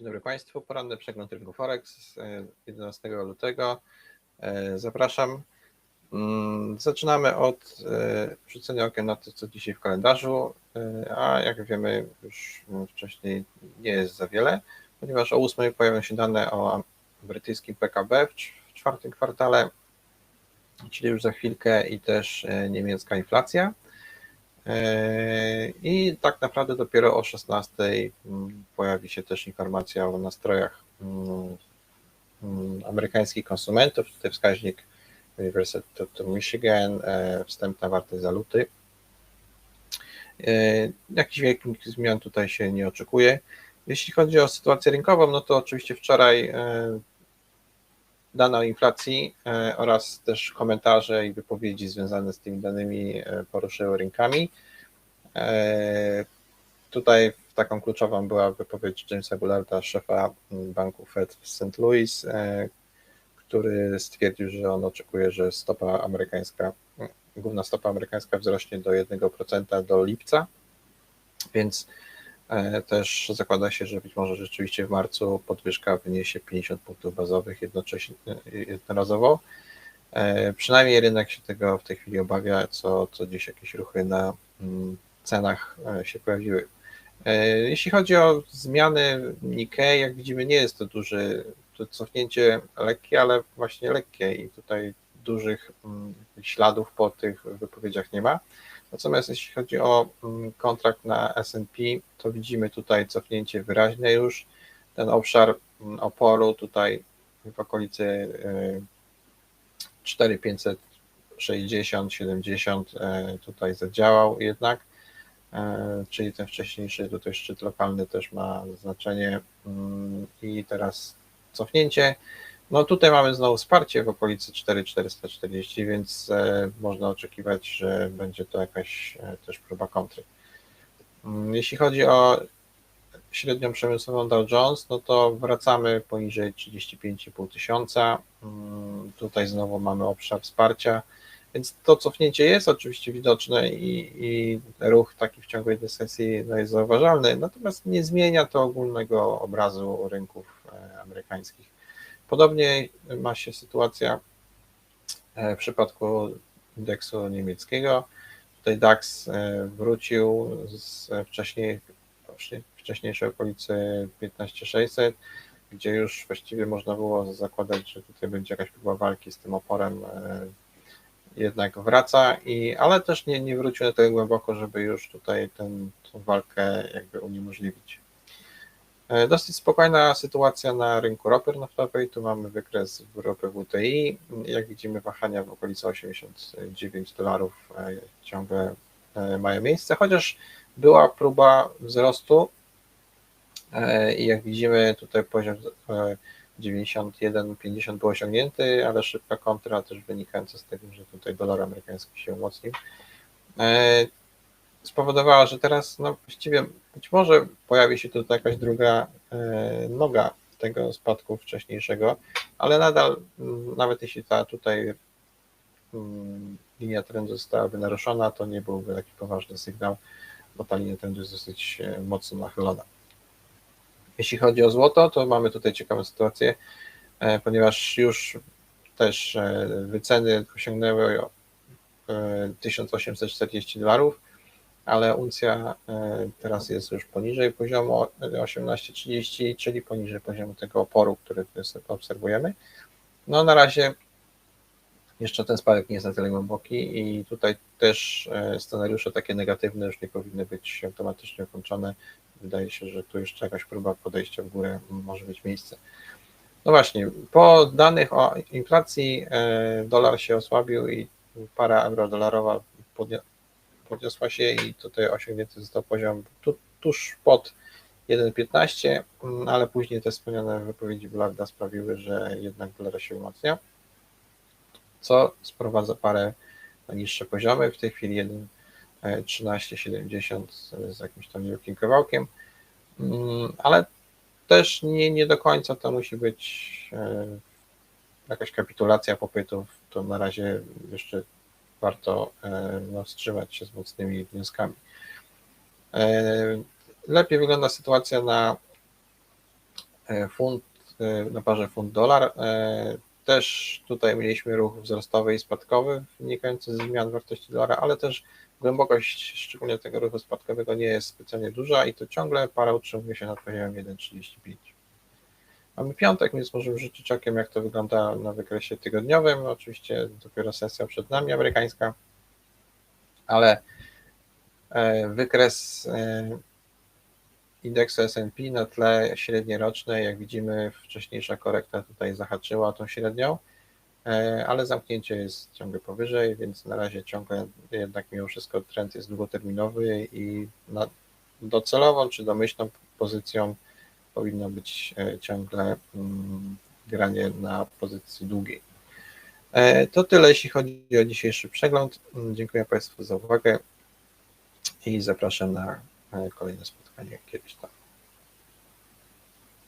Dzień dobry Państwu. Poranny przegląd rynku Forex z e, 11 lutego. E, Zapraszam. Mm, Zaczynamy od e, rzucenia okiem na to, co dzisiaj w kalendarzu, a jak wiemy już wcześniej nie jest za wiele, ponieważ o 8 pojawią się dane o brytyjskim PKB w cz- w czwartym kwartale, czyli już za chwilkę i też niemiecka inflacja. E, I tak naprawdę dopiero o 16 mm, pojawi się też informacja o nastrojach mm, mm, amerykańskich konsumentów. Tutaj wskaźnik University of Michigan, e, wstępna wartość za luty. E, Jakichś wielkich zmian tutaj się nie oczekuje. Jeśli chodzi o sytuację rynkową, no to oczywiście wczoraj dane o inflacji e, oraz też komentarze i wypowiedzi związane z tymi danymi e, poruszyły rynkami. E, Tutaj taką kluczową była wypowiedź Jamesa Bullarda, szefa banku Fed w St. Louis, który stwierdził, że on oczekuje, że stopa amerykańska, główna stopa amerykańska wzrośnie do 1% do lipca, więc też zakłada się, że być może rzeczywiście w marcu podwyżka wyniesie 50 punktów bazowych jednocześnie, e, jednorazowo. E, Przynajmniej rynek się tego w tej chwili obawia, co, co dziś jakieś ruchy na mm, cenach e, się pojawiły. E, Jeśli chodzi o zmiany Nikkei, jak widzimy, nie jest to duży, to cofnięcie lekkie, ale właśnie lekkie i tutaj dużych mm, śladów po tych wypowiedziach nie ma. Natomiast jeśli chodzi o mm, kontrakt na S&P, to widzimy tutaj cofnięcie wyraźne już. Ten obszar mm, oporu tutaj w okolicy y, 4560, 70 e, tutaj zadziałał jednak, e, czyli ten wcześniejszy tutaj szczyt lokalny też ma znaczenie mm, i teraz cofnięcie. No tutaj mamy znowu wsparcie w okolicy 4440, więc e, można oczekiwać, że będzie to jakaś e, też próba kontry. Mm, Jeśli chodzi o średnią przemysłową Dow Jones, no to wracamy poniżej 35,5 tysiąca. Mm, Tutaj znowu mamy obszar wsparcia, więc to cofnięcie jest oczywiście widoczne i, i ruch taki w ciągu jednej sesji no, jest zauważalny, natomiast nie zmienia to ogólnego obrazu rynków e, amerykańskich. Podobnie ma się sytuacja e, w przypadku indeksu niemieckiego. Tutaj DAX e, wrócił z wcześniej, właśnie wcześniejszej okolicy 15600, gdzie już właściwie można było zakładać, że tutaj będzie jakaś próba walki z tym oporem, e, jednak wraca, i, ale też nie, nie wrócił na tyle głęboko, żeby już tutaj tą walkę jakby uniemożliwić. E, Dosyć spokojna sytuacja na rynku ropy naftowej. Tu mamy wykres w ropy WTI. Jak widzimy, wahania w okolicy 89 dolarów e, ciągle e, mają miejsce, chociaż była próba wzrostu i jak widzimy, tutaj poziom e, 91,50 był osiągnięty, ale szybka kontra też wynikająca z tego, że tutaj dolar amerykański się umocnił. Spowodowała, że teraz no właściwie być może pojawi się tutaj jakaś druga e, noga tego spadku wcześniejszego, ale nadal mm, nawet jeśli ta tutaj mm, linia trendu zostałaby naruszona, to nie byłby taki poważny sygnał, bo ta linia trendu jest dosyć e, mocno nachylona. Jeśli chodzi o złoto, to mamy tutaj ciekawą sytuację, e, ponieważ już też wyceny osiągnęły e, 1840 dolarów, ale uncja e, teraz jest już poniżej poziomu 18,30, czyli poniżej poziomu tego oporu, który obserwujemy. No na razie jeszcze ten spadek nie jest na tyle głęboki i tutaj też e, scenariusze takie negatywne już nie powinny być automatycznie ukończone. Wydaje się, że tu jeszcze jakaś próba podejścia w górę może mieć miejsce. No właśnie, po danych o inflacji e, dolar się osłabił i para euro-dolarowa podniosła się i tutaj osiągnięty został poziom tu, tuż pod 1,15, mm, ale później te wspomniane wypowiedzi Blarda sprawiły, że jednak dolar się umacnia, co sprowadza parę na niższe poziomy. W tej chwili 1,1370 z jakimś tam wielkim kawałkiem, Mm, ale też nie, nie do końca to musi być e, jakaś kapitulacja popytów, to na razie jeszcze warto e, no, wstrzymać się z mocnymi wnioskami. E, Lepiej wygląda sytuacja na e, funt e, na parze funt-dolar. E, Też tutaj mieliśmy ruch wzrostowy i spadkowy wynikający ze zmian wartości dolara, ale też głębokość szczególnie tego ruchu spadkowego nie jest specjalnie duża i to ciągle para utrzymuje się nad poziomem 1,35. Mamy piątek, więc możemy rzucić okiem, jak to wygląda na wykresie tygodniowym. Oczywiście dopiero sesja przed nami amerykańska, ale e, wykres e, indeksu S&P na tle średniej rocznej, jak widzimy, wcześniejsza korekta tutaj zahaczyła tą średnią, e, ale zamknięcie jest ciągle powyżej, więc na razie ciągle jednak mimo wszystko trend jest długoterminowy i docelową czy domyślną pozycją powinno być e, ciągle mm, granie na pozycji długiej. E, To tyle, jeśli chodzi o dzisiejszy przegląd. Mm, Dziękuję Państwu za uwagę i zapraszam na e, kolejne spotkanie kiedyś tam.